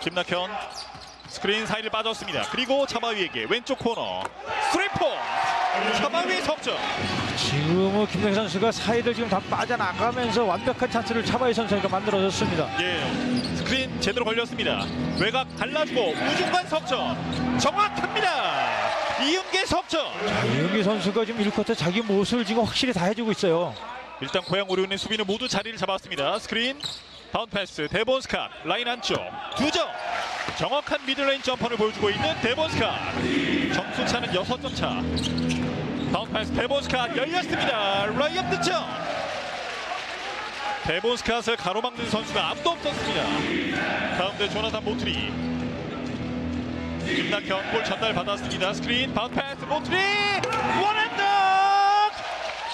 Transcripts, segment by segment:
김낙현 스크린 사이를 빠졌습니다. 그리고 차바위에게 왼쪽 코너 스리포 차바위 석점. 지금은 김명희 선수가 사이를 지금 다 빠져나가면서 완벽한 찬스를 차바이 선수가 만들어줬습니다. 예, 스크린 제대로 걸렸습니다. 외곽 갈라주고 우중간 석점 정확합니다. 이윤계 석점. 이은기 선수가 지금 1쿼터 자기 모습을 지금 확실히 다 해주고 있어요. 일단 고양 오리온의 수비는 모두 자리를 잡았습니다. 스크린 다운 패스 데본 스캇 라인 안쪽 두점. 정확한 미들레인 점퍼를 보여주고 있는 데본 스캇 점수 차는 6점 차. 다운 패스 데본 스캇 열렸습니다. 라이업 득점. 데본 스캇을 가로막는 선수가 아무도 없었습니다. 가운데 조나단 모트리. 김낙현 볼 전달 받았습니다. 스크린 다운 패스 모트리. 원앤더!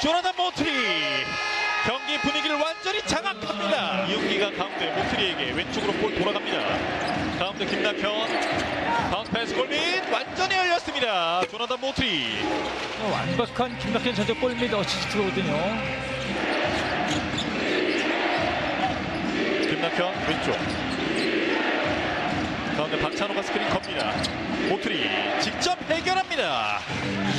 조나단 모트리 왼쪽으로 볼 돌아갑니다. 가운데 김낙현 다운 패스 골밑 완전히 열렸습니다. 조나단 모트리 완벽한 김낙현 선수 골밑 어시스트거든요. 김낙현 왼쪽 가운데 박찬호가 스크린 겁니다. 모트리 직접 해결합니다.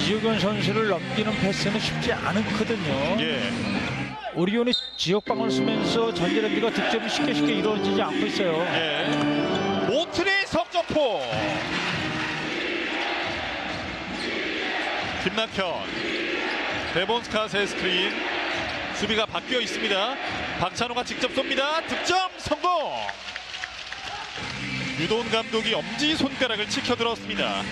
이주근 선수를 넘기는 패스는 쉽지 않거든요. 예. 오리온이 지역 방을 쓰면서 전제랜드가 득점이 쉽게 쉽게 이루어지지 않고 있어요. 예. 모트리 석점포. 김낙현. 데본스카스의 스크린. 수비가 바뀌어 있습니다. 박찬호가 직접 쏩니다. 득점 성공. 유도훈 감독이 엄지 손가락을 치켜들었습니다.